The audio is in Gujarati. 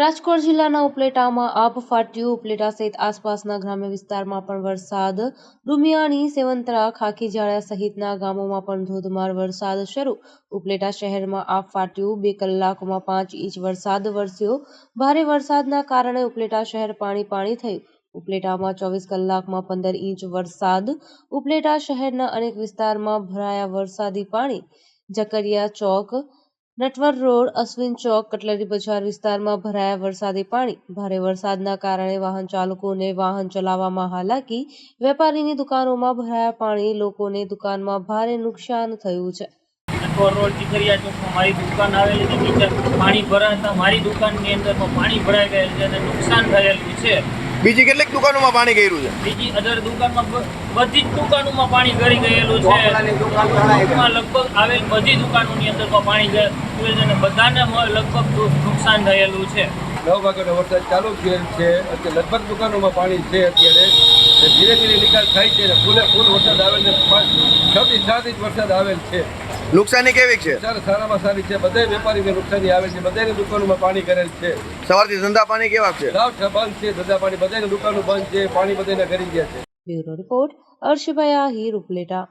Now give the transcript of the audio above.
રાજકોટ જિલ્લાના ઉપલેટામાં આપ ફાટ્યું. ઉપલેટા સહિત આસપાસના ગ્રામ્ય વિસ્તારમાં પણ વરસાદ. રૂમિયાણી સેવંતરા, ખાખીજાળા સહિતના ગામોમાં પણ ધોધમાર વરસાદ શરૂ. ઉપલેટા શહેરમાં આપ ફાટ્યું. બે કલાકમાં પાંચ ઇંચ વરસાદ વરસ્યો. ભારે વરસાદના કારણે ઉપલેટા શહેર પાણી પાણી થયું. ઉપલેટામાં ચોવીસ કલાકમાં પંદર ઇંચ વરસાદ. ઉપલેટા શહેરના અનેક વિસ્તારમાં ભરાયા વરસાદી પાણી. જકરિયા ચોક નટવર રોડ, અશ્વિન ચોક, કટલરી બજાર વિસ્તારમાં ભરાયા વરસાદી પાણી. ભારે વરસાદના કારણે વાહન ચાલકોને વાહન ચલાવવામાં હાલાકી. વેપારીની દુકાનોમાં ભરાયા પાણી લોકોને દુકાનમાં ભારે નુકસાન થયું છે. નટવર રોડ ચોકમાં મારી દુકાન આવેલી પાણી ભરાતા મારી દુકાનની અંદર પાણી ભરાઈ ગયેલ છે અને નુકસાન થયેલું છે. બીજી કેટલીક દુકાનોમાં પાણી ગયું છે? બીજી અધર દુકાનમાં બધી જ દુકાનોમાં પાણી ગળી ગયેલું છે. લગભગ આવેલ બધી દુકાનોની અંદરમાં પાણી ગયેલું છે અને બધાને મ- લગભગ નુકસાન થયેલું છે. નવ વાગ્યાનો વરસાદ ચાલુ થયેલ છે. અત્યારે લગભગ દુકાનોમાં પાણી છે અત્યારે. ધીરે ધીરે નિકાલ થાય છે ને ફૂલે ફૂલ વરસાદ આવેલ છે. છ થી સાત ઇંચ વરસાદ આવેલ છે. નુકસાની કેવી છે? સર સારામાં સારી છે. બધા વેપારીને નુકસાની આવે છે. બધાની દુકાનોમાં પાણી કરેલ છે. સવારથી ધંધા પાણી કેવા છે? સાવ બંધ છે. ધંધા પાણી બધાની દુકાનો બંધ છે. પાણી બધાને કરી ગયા છે. બ્યુરો રિપોર્ટ અર્શભાઈ આહિર ઉપલેટા